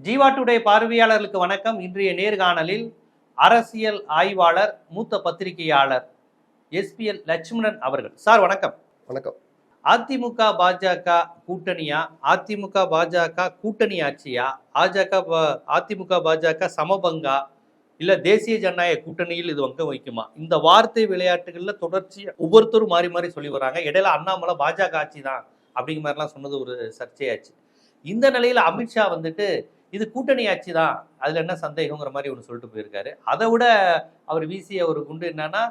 Jeeva today பார்வையாளர்களுக்கு வணக்கம். இன்றைய நேர்காணலில் அரசியல் ஆய்வாளர் மூத்த பத்திரிகையாளர் எஸ்பிஎல் லட்சுமணன் அவர்கள். சார் வணக்கம். வணக்கம். அதிமுக பாஜக கூட்டணியா? அதிமுக பாஜக கூட்டணி ஆட்சியா? ஆஜக ப- அதிமுக பாஜக சமபங்கா? இல்ல தேசிய ஜனநாயக கூட்டணியில் இது வங்க வைக்குமா இந்த வார்த்தை விளையாட்டுகள்ல தொடர்ச்சியா ஒவ்வொருத்தரும் மாறி மாறி சொல்லி வராங்க. இடையில அண்ணாமலை பாஜக ஆட்சி தான் அப்படிங்கிற மாதிரிலாம் சொன்னது ஒரு சர்ச்சையாச்சு. இந்த நிலையில அமித்ஷா வந்துட்டு இது கூட்டணி ஆட்சி தான் அதில் என்ன சந்தேகங்கிற மாதிரி ஒன்று சொல்லிட்டு போயிருக்காரு. அதை விட அவர் வீசிய ஒரு குண்டு என்னன்னா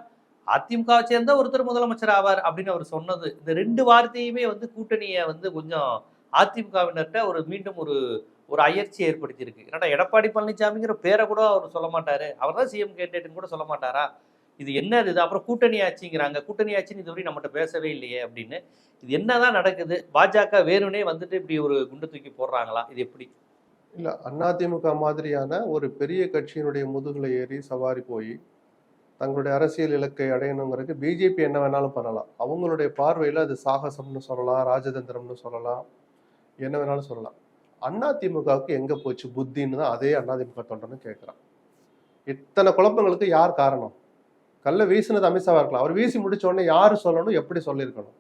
அதிமுகவை சேர்ந்த ஒருத்தர் முதலமைச்சர் ஆவார் அப்படின்னு அவர் சொன்னது. இந்த ரெண்டு வார்த்தையுமே வந்து கூட்டணியை வந்து கொஞ்சம் அதிமுகவினர்கிட்ட ஒரு மீண்டும் ஒரு ஒரு அயற்சி ஏற்படுத்தியிருக்கு. ஏன்னா எடப்பாடி பழனிசாமிங்கிற பேரை கூட அவர் சொல்ல மாட்டாரு. அவர் தான் சிஎம் கேண்டிடேட்னு கூட சொல்ல மாட்டாரா? இது என்ன இது அப்புறம் கூட்டணி ஆட்சிங்கிறாங்க. கூட்டணி ஆட்சின்னு இதுவரை நம்மகிட்ட பேசவே இல்லையே அப்படின்னு. இது என்னதான் நடக்குது? பாஜக வேணுனே வந்துட்டு இப்படி ஒரு குண்டு தூக்கி போடுறாங்களா? இது எப்படி? இல்லை அதிமுக மாதிரியான ஒரு பெரிய கட்சியினுடைய முதுகலை ஏறி சவாரி போய் தங்களுடைய அரசியல் இலக்கை அடையணுங்கிறதுக்கு பிஜேபி என்ன வேணாலும் பண்ணலாம். அவங்களுடைய பார்வையில் அது சாகசம்னு சொல்லலாம் ராஜதந்திரம்னு சொல்லலாம் என்ன வேணாலும் சொல்லலாம். அதிமுகவுக்கு எங்கே போச்சு? புத்தின்னு தான் அதே அதிமுக தொண்டன்னு கேட்குறான் இத்தனை குழப்பங்களுக்கு யார் காரணம்? கல்ல வீசினது அமித்ஷாவா இருக்கலாம். அவர் வீசி முடிச்ச உடனே யாரு சொல்லணும் எப்படி சொல்லியிருக்கணும்?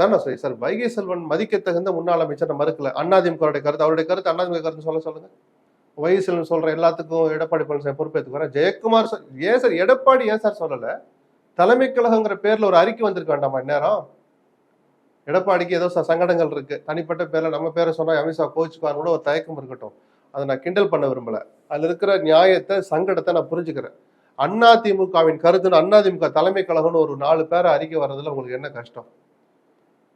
நான் சொல்லி சார் வைகை செல்வன் மதிக்க தகுந்த முன்னாள் அமைச்சர் மறுக்கல. அண்ணாதிமுக கருத்து அவருடைய கருத்து அண்ணாதிமுக கருத்து சொல்ல சொல்லுங்க. வைகை செல்வன் சொல்ற எல்லாத்துக்கும் எடப்பாடி பழனிசாமி பொறுப்பேற்றுக்கு ஜெயக்குமார் சார் ஏன் சார் எடப்பாடி ஏன் சார் சொல்லல? தலைமை கழகங்கிற பேர்ல ஒரு அறிக்கை வந்திருக்க வேண்டாமா இந்நேரம்? எடப்பாடிக்கு ஏதோ சங்கடங்கள் இருக்கு. தனிப்பட்ட பேர்ல நம்ம பேரை சொன்னா அமித்ஷா கோச்சுக்கார் கூட ஒரு தயக்கம் இருக்கட்டும். அதை நான் கிண்டல் பண்ண விரும்பல. அதுல இருக்கிற நியாயத்தை சங்கடத்தை நான் புரிஞ்சுக்கிறேன். அதிமுகவின் கருத்துன்னு அதிமுக தலைமை கழகம்னு ஒரு நாலு பேரை அறிக்கை வர்றதுல உங்களுக்கு என்ன கஷ்டம்?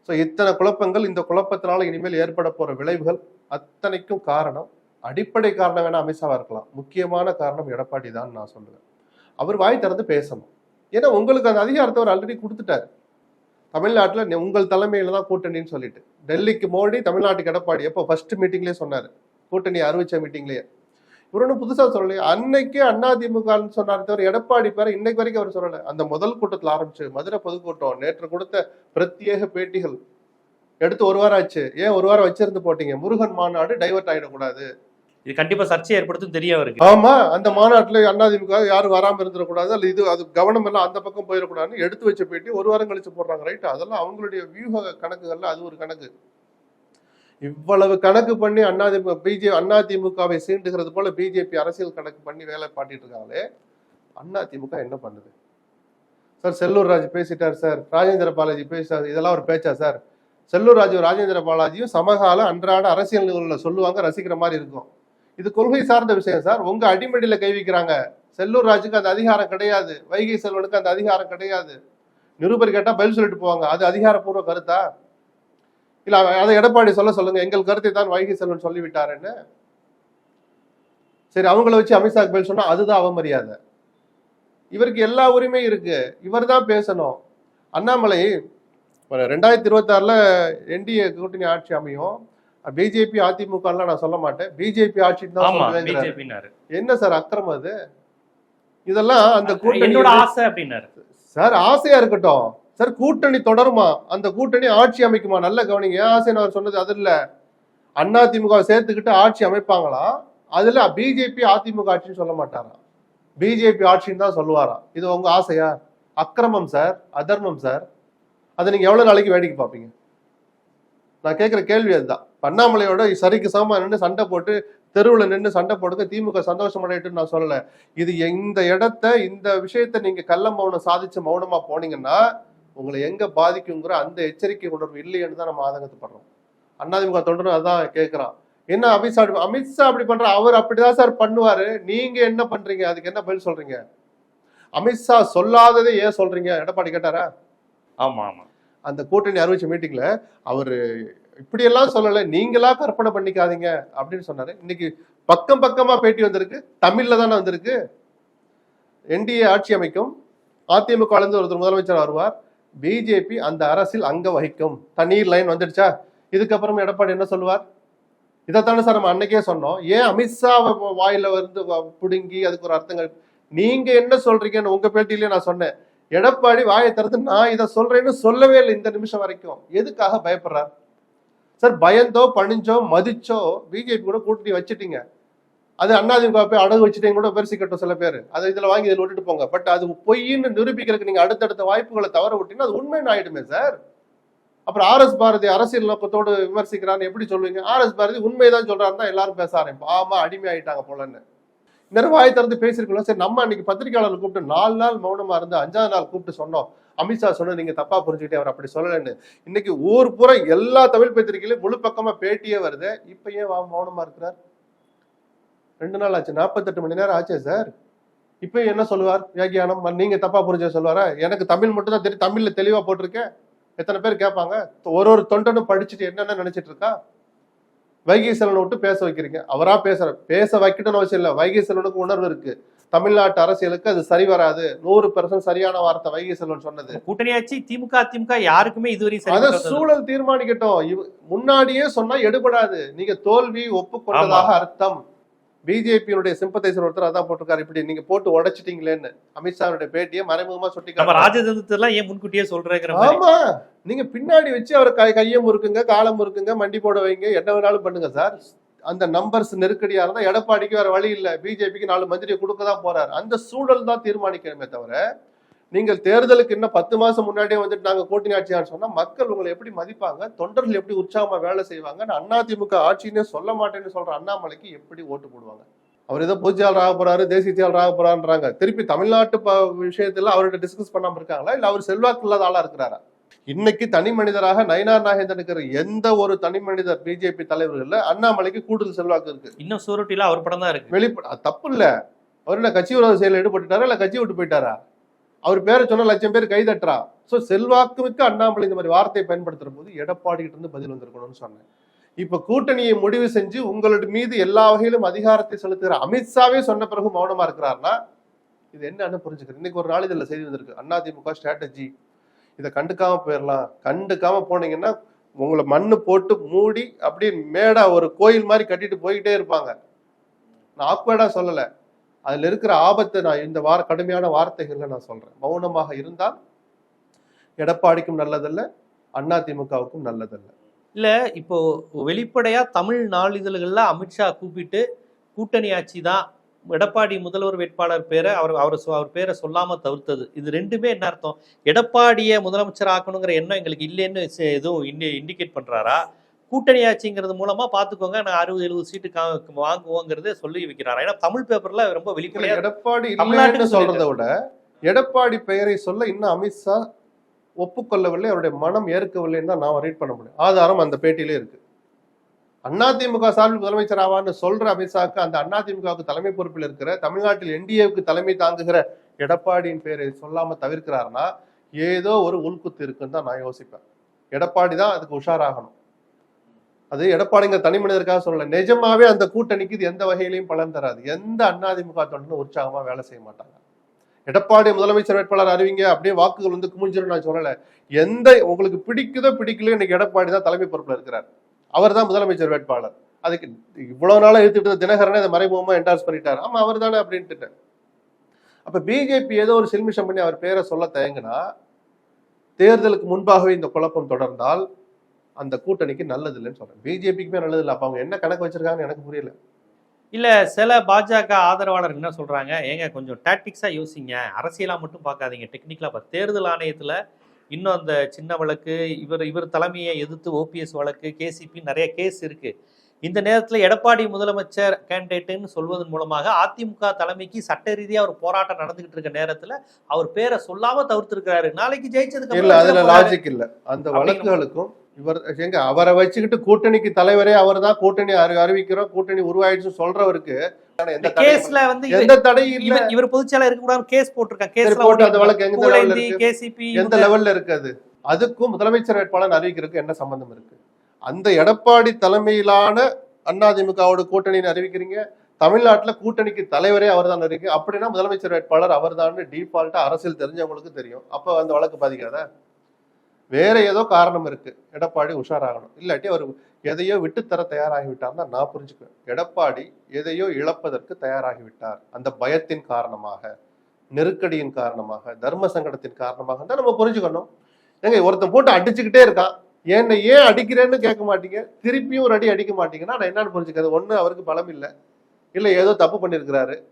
ஸோ இத்தனை குழப்பங்கள் இந்த குழப்பத்தினால இனிமேல் ஏற்பட போற விளைவுகள் அத்தனைக்கும் காரணம் அடிப்படை காரணம் வேணா அமித்ஷாவா இருக்கலாம். முக்கியமான காரணம் எடப்பாடி தான் நான் சொல்லுவேன். அவர் வாய் திறந்து பேசணும். ஏன்னா உங்களுக்கு அந்த அதிகாரத்தை அவர் ஆல்ரெடி கொடுத்துட்டாரு. தமிழ்நாட்டில் உங்கள் தலைமையில தான் கூட்டணின்னு சொல்லிட்டு. டெல்லிக்கு மோடி தமிழ்நாட்டுக்கு எடப்பாடி. எப்போ? ஃபர்ஸ்ட் மீட்டிங்லேயே சொன்னார். கூட்டணி அறிவிச்ச மீட்டிங்லேயே இவர் ஒன்றும் புதுசா சொல்லலையே. அன்னைக்கே அதிமுகன்னு சொன்னார் தவிர எடப்பாடி பேரை இன்னைக்கு வரைக்கும் அவர் சொல்லலை. அந்த முதல் கூட்டத்தில் ஆரம்பிச்சு மதுரை பொதுக்கூட்டம் நேற்று கொடுத்த பிரத்யேக பேட்டிகள் எடுத்து ஒரு வாரம் ஆச்சு. ஏன் ஒரு வாரம் வச்சிருந்து போட்டீங்க? முருகன் மாநாடு டைவர்ட் ஆயிடக்கூடாது. இது கண்டிப்பா சர்ச்சை ஏற்படுத்தும் தெரிய அவருக்கு. ஆமா அந்த மாநாட்டுல அதிமுக யாரும் வராம இருந்துடக்கூடாது அல்ல இது அது கவனம் எல்லாம் அந்த பக்கம் போயிடக்கூடாதுன்னு எடுத்து வச்ச பேட்டி ஒரு வாரம் கழிச்சு போடுறாங்க ரைட் அதெல்லாம் அவங்களுடைய வியூக கணக்குகள்ல அது ஒரு கணக்கு. இவ்வளவு கணக்கு பண்ணி அதிமுக பிஜே அதிமுகவை சீண்டுகிறது போல பிஜேபி அரசியல் கணக்கு பண்ணி வேலை பாட்டிட்டு இருக்காங்களே அதிமுக என்ன பண்ணுது? சார் செல்லூர் ராஜ் பேசிட்டார் சார் ராஜேந்திர பாலாஜி பேசிட்டார் இதெல்லாம் ஒரு பேச்சா சார்? செல்லூர் ராஜு ராஜேந்திர பாலாஜியும் சமகால அன்றாட அரசியல் நிகழ்வுல சொல்லுவாங்க ரசிக்கிற மாதிரி இருக்கும். இது கொள்கை சார்ந்த விஷயம் சார். உங்க அடிமடியில கை வைக்கிறாங்க. செல்லூர் ராஜுக்கு அந்த அதிகாரம் கிடையாது. வைகை செல்வனுக்கு அந்த அதிகாரம் கிடையாது. நிருபர் கேட்டா பதில் சொல்லிட்டு போவாங்க. அது அதிகாரப்பூர்வ கருத்தா? இல்ல அதை எடப்பாடி சொல்ல சொல்லுங்க. எங்கள் கருத்தை தான் வைகை செல்வன் சொல்லிவிட்டாருன்னு. சரி அவங்கள வச்சு அமித்ஷாக்கு பதில் சொன்னா அதுதான் அவமரியாதை இவருக்கு எல்லா உரிமையும் இருக்கு. இவர் தான் பேசணும். அண்ணாமலை ரெண்டாயிரத்தி இருபத்தி ஆறுல என்டிஏ கூட்டணி ஆட்சி அமையும். பிஜேபி அதிமுக நான் சொல்ல மாட்டேன். பிஜேபி ஆட்சின்னு தான் என்ன சார் அக்கிரமம் அது? இதெல்லாம் அந்த கூட்டணி சார் ஆசையா இருக்கட்டும். சார் கூட்டணி தொடருமா? அந்த கூட்டணி ஆட்சி அமைக்குமா? நல்ல கவனிங்க. ஏன் அவர் சொன்னது அது இல்லை. அண்ணா திமுக சேர்த்துக்கிட்டு ஆட்சி அமைப்பாங்களா? அதுல பிஜேபி அதிமுக ஆட்சின்னு சொல்ல மாட்டாராம் பிஜேபி ஆட்சின்னு தான் சொல்லுவாராம் இது உங்க ஆசையா? அக்கிரமம் சார் அதர்மம் சார். அதை நீங்க எவ்வளவு நாளைக்கு வேடிக்கை பார்ப்பீங்க? நான் கேட்குற கேள்வி அதுதான். பண்ணாமலையோட சரிக்கு சமமா நின்று சண்டை போட்டு தெருவில் நின்று சண்டை போடுங்க திமுக சந்தோஷம் அடையட்டுன்னு நான் சொல்லலை. இது இந்த இடத்த இந்த விஷயத்த நீங்கள் கள்ள மௌனம் சாதிச்சு மௌனமாக போனீங்கன்னா உங்களை எங்க பாதிக்குங்கிற அந்த எச்சரிக்கை உணர்வு இல்லைன்னு தான் நம்ம ஆதங்கப்படுறோம் அண்ணாதிமுக தொண்டரும் அதான் கேட்கிறான் என்ன அமித்ஷா அமித்ஷா அப்படி பண்ற? அவர் அப்படிதான் சார் பண்ணுவாரு. நீங்க என்ன பண்றீங்க? அதுக்கு என்ன பதில் சொல்றீங்க? அமித்ஷா சொல்லாததை ஏன் சொல்றீங்க? எடப்பாடி கேட்டாரா? ஆமா ஆமா. அந்த கூட்டணி அறிவிச்ச மீட்டிங்ல அவரு இப்படியெல்லாம் சொல்லல நீங்களா கற்பனை பண்ணிக்காதீங்க அப்படின்னு சொன்னாரு. இன்னைக்கு பக்கம் பக்கமா பேட்டி வந்திருக்கு. தமிழ்ல தானே வந்திருக்கு. என்டிஏ ஆட்சி அமைக்கும். அதிமுக ஒருத்தர் முதலமைச்சர் வருவார். பிஜேபி அந்த அரசில் அங்க வகிக்கும். தண்ணீர் லைன் வந்துடுச்சா? இதுக்கப்புறம் எடப்பாடி என்ன சொல்லுவார்? இதைத்தானே சார் நம்ம அன்னைக்கே சொன்னோம். ஏன் அமித்ஷா வாயில வந்து வ- புடுங்கி அதுக்கு ஒரு அர்த்தங்கள்? நீங்க என்ன சொல்றீங்கன்னு உங்க பேட்டியிலேயே நான் சொன்னேன். எடப்பாடி வாயை திறந்து நான் இதை சொல்றேன்னு சொல்லவே இல்லை இந்த நிமிஷம் வரைக்கும். எதுக்காக பயப்படுறார்? சார் பயந்தோ பணிஞ்சோ மதிச்சோ பிஜேபி கூட கூட்டணி வச்சுட்டீங்க. அது அண்ணாதிமுக போய் அடகு வச்சுட்டு கூட பெருசி கட்டும் சில பேர். அதை இதில் வாங்கி இதில் விட்டுட்டு போங்க. பட் அது பொய்ன்னு நிரூபிக்கிறதுக்கு நீங்கள் அடுத்தடுத்த வாய்ப்புகளை தவற விட்டீங்கன்னா அது உண்மைன்னு ஆயிடுமே சார். அப்புறம் ஆர் எஸ் பாரதி அரசியல் நோக்கத்தோடு விமர்சிக்கிறான்னு எப்படி சொல்லுவீங்க? ஆர் எஸ் பாரதி உண்மைதான் சொல்றாருன்னா எல்லாரும் பேச ஆரம்பிப்போம். ஆமா அடிமை ஆயிட்டாங்க போலன்னு. இன்னொரு வாய் திறந்து பேசியிருக்கலாம் சரி. நம்ம அன்னைக்கு பத்திரிகையாளர் கூப்பிட்டு நாலு நாள் மௌனமா இருந்து அஞ்சாவது நாள் கூப்பிட்டு சொன்னோம். அமித்ஷா சொன்ன நீங்க தப்பா புரிஞ்சுக்கிட்டே அவர் அப்படி சொல்லலன்னு. இன்னைக்கு ஊர் பூரா எல்லா தமிழ் பத்திரிகையிலும் முழு பக்கமா பேட்டியே வருது. இப்ப ஏன் வா- மௌனமா இருக்கிறார்? ரெண்டு நாள் ஆச்சு. நாற்பத்தெட்டு மணி நேரம் ஆச்சே சார். இப்ப என்ன சொல்லுவார்? வியாக்கியானம். நீங்க தப்பா புரிஞ்ச சொல்லுவாரா? எனக்கு தமிழ் மட்டும் தான் தெரியும். தமிழ்ல தெளிவா போட்டிருக்கேன். எத்தனை பேர் கேட்பாங்க? ஒரு ஒரு தொண்டனும் படிச்சுட்டு என்னென்ன நினைச்சிட்டு இருக்கா? வைகை செல்வனை விட்டு பேச வைக்கிறீங்க. அவரா பேசுற பேச வைக்கணும்னு அவசியம் இல்லை. வைகை செல்வனுக்கு உணர்வு இருக்கு. தமிழ்நாட்டு அரசியலுக்கு அது சரி வராது. நூறு பெர்சன்ட் சரியான வார்த்தை வைகை செல்வன் சொன்னது. கூட்டணி ஆட்சி திமுக அதிமுக யாருக்குமே இதுவரை சரி அத. சூழல் தீர்மானிக்கட்டும். முன்னாடியே சொன்னா எடுபடாது. நீங்க தோல்வி ஒப்புக்கொண்டதாக அர்த்தம். பிஜேபியுடைய சிம்பத்தைசர் ஒருத்தர் அதான் போட்டிருக்காரு. இப்படி நீங்க போட்டு உடைச்சிட்டீங்களேன்னு அமித்ஷாவுடைய பேட்டியை மறைமுகமா சுட்டி. ராஜதந்திரத்தெல்லாம் ஏன் முன்கூட்டியே சொல்றேங்கிற மாதிரி? ஆமா. நீங்க பின்னாடி வச்சு அவர் கை கையை முறுக்குங்க காலம் முறுக்குங்க மண்டி போட வைங்க என்ன வேணாலும் பண்ணுங்க சார். அந்த நம்பர்ஸ் நெருக்கடியா இருந்தா எடப்பாடிக்கு வேற வழி இல்ல. பிஜேபிக்கு நாலு மந்திரியை கொடுக்க தான் போறாரு. அந்த சூழல் தான் தீர்மானிக்கணுமே தவிர நீங்கள் தேர்தலுக்கு இன்னும் பத்து மாசம் முன்னாடியே வந்துட்டு நாங்க கூட்டணி ஆட்சியான்னு சொன்னா மக்கள் உங்களை எப்படி மதிப்பாங்க? தொண்டர்கள் எப்படி உற்சாகமா வேலை செய்வாங்க? நான் அதிமுக ஆட்சின்னே சொல்ல மாட்டேன்னு சொல்ற அண்ணாமலைக்கு எப்படி ஓட்டு போடுவாங்க? அவர் ஏதோ பொதுச்செயலாளர் ஆக போறாரு தேசிய செயலாளர் ஆக போறான்றாங்க திருப்பி தமிழ்நாட்டு விஷயத்துல அவர்கிட்ட டிஸ்கஸ் பண்ணாம இருக்காங்களா? இல்ல அவர் செல்வாக்கு இல்லாத ஆளா இருக்கிறாரா? இன்னைக்கு தனி மனிதராக நயினார் நாகேந்திரன் இருக்கிற எந்த ஒரு தனி மனிதர் பிஜேபி தலைவர்கள்ல அண்ணாமலைக்கு கூடுதல் செல்வாக்கு இருக்கு. இன்னும் சூரட்டில அவர் படம் தான் இருக்கு. வெளிப்ப அது தப்பு இல்ல. அவர் என்ன கட்சி விரோத செயலில் ஈடுபட்டுட்டாரா? இல்ல கட்சி விட்டு போயிட்டாரா? அவர் பேரை சொன்ன லட்சம் பேர் கைதட்டுறா. ஸோ சோ செல்வாக்கு மிக்க அண்ணாமலை இந்த மாதிரி வார்த்தையை பயன்படுத்துகிற போது எடப்பாடி இருந்து பதில் வந்திருக்கணும்னு சொன்னேன். இப்போ கூட்டணியை முடிவு செஞ்சு உங்களுடைய மீது எல்லா வகையிலும் அதிகாரத்தை செலுத்துகிற அமித்ஷாவே சொன்ன பிறகு மௌனமா இருக்கிறாருன்னா இது என்னன்னு புரிஞ்சுக்கிறேன். இன்னைக்கு ஒரு நாளிதழில் செய்தி வந்திருக்கு. திமுக ஸ்ட்ராட்டஜி இதை கண்டுக்காம போயிடலாம் கண்டுக்காம போனீங்கன்னா உங்களை மண்ணு போட்டு மூடி அப்படியே மேடா ஒரு கோயில் மாதிரி கட்டிட்டு போய்கிட்டே இருப்பாங்க. நான் ஆக்வர்டா சொல்லலை. அதில் இருக்கிற ஆபத்தை நான் இந்த வார கடுமையான வார்த்தைகளில் நான் சொல்கிறேன் மௌனமாக இருந்தால் எடப்பாடிக்கும் நல்லதல்ல அதிமுகவுக்கும் நல்லதல்ல. இல்லை இப்போ வெளிப்படையா தமிழ் நாளிதழ்கள்ல அமித்ஷா கூப்பிட்டு கூட்டணி ஆட்சி தான் எடப்பாடி முதல்வர் வேட்பாளர் பேரை அவர் அவர் சொ- அவர் பேரை சொல்லாம தவிர்த்தது. இது ரெண்டுமே என்ன அர்த்தம்? எடப்பாடியை முதலமைச்சர் ஆக்கணுங்கிற எண்ணம் எங்களுக்கு இல்லைன்னு எதுவும் இண்டி இண்டிகேட் பண்றாரா? கூட்டணி ஆட்சிங்கிறது மூலமா பாத்துக்கோங்க. நான் அறுபது எழுபது சீட்டு வாங்குவோங்கிறத சொல்லி வைக்கிறாரா. ஏன்னா தமிழ் பேப்பர்ல ரொம்ப வெளிப்படையா எடப்பாடி தமிழ்நாட்டுக்கு இல்லைன்னு சொல்றதை விட எடப்பாடி பெயரை சொல்ல இன்னும் அமித்ஷா ஒப்புக்கொள்ளவில்லை. அவருடைய மனம் ஏற்கவில்லைன்னு தான் நான் ரீட் பண்ண முடியும். ஆதாரம் அந்த பேட்டியிலே இருக்கு. அதிமுக சார்பில் முதலமைச்சர் ஆவான்னு சொல்ற அமித்ஷாக்கு அந்த அதிமுகவுக்கு தலைமை பொறுப்பில் இருக்கிற தமிழ்நாட்டில் என்டிஏவுக்கு தலைமை தாங்குகிற எடப்பாடியின் பெயரை சொல்லாம தவிர்க்கிறாருன்னா ஏதோ ஒரு உள்குத்து இருக்குன்னு தான் நான் யோசிப்பேன். எடப்பாடி தான் அதுக்கு உஷாராகணும். அது எடப்பாடிங்க தனி மனிதருக்காக சொல்லல. நிஜமாவே அந்த கூட்டணிக்கு இது எந்த வகையிலையும் பலன் தராது. எந்த அதிமுக தொண்டனும் உற்சாகமா வேலை செய்ய மாட்டாங்க. எடப்பாடி முதலமைச்சர் வேட்பாளர் அறிவிங்க அப்படியே வாக்குகள் வந்து குமிஞ்சிரும் நான் சொல்லல. எந்த உங்களுக்கு பிடிக்குதோ பிடிக்கலையோ இன்னைக்கு எடப்பாடி தான் தலைமை பொறுப்பில் இருக்கிறார். அவர் தான் முதலமைச்சர் வேட்பாளர். அதுக்கு இவ்வளவு நாளா எடுத்துட்டு இருந்த தினகரனை அதை மறைமுகமா என்டார்ஸ் பண்ணிட்டார். ஆமா அவர் தானே அப்படின்ட்டு அப்ப பிஜேபி ஏதோ ஒரு சில்மிஷம் பண்ணி அவர் பேரை சொல்ல தயங்கினா தேர்தலுக்கு முன்பாகவே இந்த குழப்பம் தொடர்ந்தால் அந்த கூட்டணிக்கு நல்லது இல்லைன்னு சொல்றேன். பிஜேபிக்குமே நல்லது இல்லை அப்ப அவங்க என்ன கணக்கு வச்சிருக்காங்கன்னு எனக்கு புரியல. இல்ல சில பாஜக ஆதரவாளர் என்ன சொல்றாங்க? ஏங்க கொஞ்சம் டாக்டிக்ஸா யோசிங்க. அரசியலா மட்டும் பார்க்காதீங்க. டெக்னிக்கலா பார்த்து. தேர்தல் ஆணையத்துல இன்னும் அந்த சின்ன வழக்கு இவர் இவர் தலைமையை எதிர்த்து ஓபிஎஸ் வழக்கு கேசிபி நிறைய கேஸ் இருக்கு. இந்த நேரத்துல எடப்பாடி முதலமைச்சர் கேண்டிடேட்டுன்னு சொல்வதன் மூலமாக அதிமுக தலைமைக்கு சட்ட ரீதியா ஒரு போராட்டம் நடந்துகிட்டு இருக்க நேரத்துல அவர் பேரை சொல்லாம தவிர்த்திருக்கிறாரு. நாளைக்கு ஜெயிச்சதுக்கு இல்ல அதுல. லாஜிக் இல்ல. அந்த வழக்குகளுக்கும் இவர் எங்க அவரை வச்சுக்கிட்டு கூட்டணிக்கு தலைவரே அவர் தான் கூட்டணி அறி- அறிவிக்கிறோம். கூட்டணி உருவாயிடுச்சு சொல்றவருக்கு எந்த தடையும் கேஸ்ல வந்து இவர் எந்த தடையும் இல்ல. இவர் பொதுச்செயலர் இருக்கக்கூடாது கேஸ் போட்டிருக்காங்க. போட்டு அந்த வழக்கு எந்த லெவல்ல இருக்கு? எந்த லெவல்ல அதுக்கும் முதலமைச்சர் வேட்பாளர் அறிவிக்கிறதுக்கு என்ன சம்பந்தம் இருக்கு? அந்த எடப்பாடி தலைமையிலான அதிமுகவோட கூட்டணின்னு அறிவிக்கிறீங்க. தமிழ்நாட்டுல கூட்டணிக்கு தலைவரே அவர் தான் இருக்கு அப்படின்னா முதலமைச்சர் வேட்பாளர் அவர் தான் டிஃபால்ட்டா அரசியல் தெரிஞ்சவங்களுக்கு தெரியும். அப்ப அந்த வழக்கு பாதிக்காத? வேற ஏதோ காரணம் இருக்கு. எடப்பாடி உஷாராகணும். இல்லாட்டி அவர் எதையோ விட்டுத்தர தயாராகிவிட்டார் தான் நான் புரிஞ்சுக்குவேன். எடப்பாடி எதையோ இழப்பதற்கு தயாராகிவிட்டார். அந்த பயத்தின் காரணமாக நெருக்கடியின் காரணமாக தர்ம சங்கடத்தின் காரணமாக தான் நம்ம புரிஞ்சுக்கணும். ஏங்க ஒருத்தன் போட்டு அடிச்சுக்கிட்டே இருக்கான். என்னை ஏன் அடிக்கிறேன்னு கேட்க மாட்டீங்க? திருப்பியும் ஒரு அடி அடிக்க மாட்டீங்கன்னா நான் என்னன்னு புரிஞ்சுக்கிறது ஒண்ணு அவருக்கு பலம் இல்லை. இல்லை ஏதோ தப்பு பண்ணியிருக்கிறாரு.